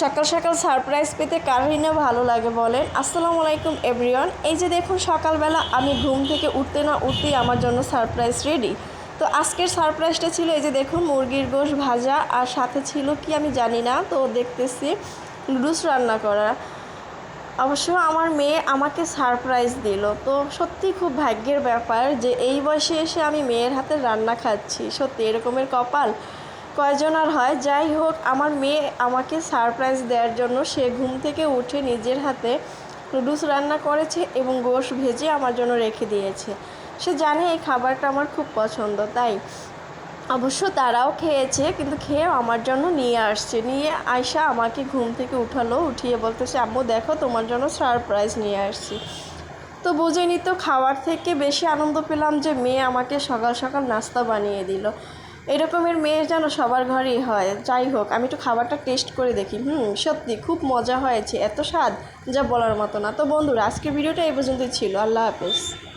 সকাল সকাল সারপ্রাইজ পেতে কারোরই না ভালো লাগে বলেন। আসসালামু আলাইকুম, এভরিওয়ান। এই যে দেখুন, সকালবেলা আমি ঘুম থেকে উঠতে না উঠতেই আমার জন্য সারপ্রাইজ রেডি। তো আজকের সারপ্রাইজটা ছিল এই যে দেখুন, মুরগির গোশ ভাজা আর সাথে ছিল কি আমি জানি না। তো দেখতেছি নুডলস রান্না করা। অবশ্য আমার মেয়ে আমাকে সারপ্রাইজ দিল। তো সত্যি খুব ভাগ্যের ব্যাপার যে এই বয়সে এসে আমি মেয়ের হাতে রান্না খাচ্ছি। সত্যি এরকমের কপাল। কয়জন আর হয়? যাই হোক, আমার মেয়ে আমাকে সারপ্রাইজ দেওয়ার জন্য সে ঘুম থেকে উঠে নিজের হাতে নুডলস রান্না করেছে এবং গোশ ভেজে আমার জন্য রেখে দিয়েছে। সে জানে এই খাবারটা আমার খুব পছন্দ, তাই অবশ্য তারাও খেয়েছে, কিন্তু খেয়ে আমার জন্য নিয়ে আসছে। নিয়ে আয়সা আমাকে ঘুম থেকে উঠালো, উঠিয়ে বলতেছে, আম্মু, দেখো, তোমার জন্য সারপ্রাইজ নিয়ে আসছি। তো বুঝেনি তো, খাওয়ার থেকে বেশি আনন্দ পেলাম যে মেয়ে আমাকে সকাল সকাল নাস্তা বানিয়ে দিল। এরকমের মেয়ে যেন সবার ঘরেই হয়। যাই হোক, আমি একটু খাবারটা টেস্ট করে দেখি। হুম, সত্যি খুব মজা হয়েছে। এত স্বাদ, যা বলার মতো না। তো বন্ধুরা, আজকের ভিডিওটা এই পর্যন্তই ছিল। আল্লাহ হাফেজ।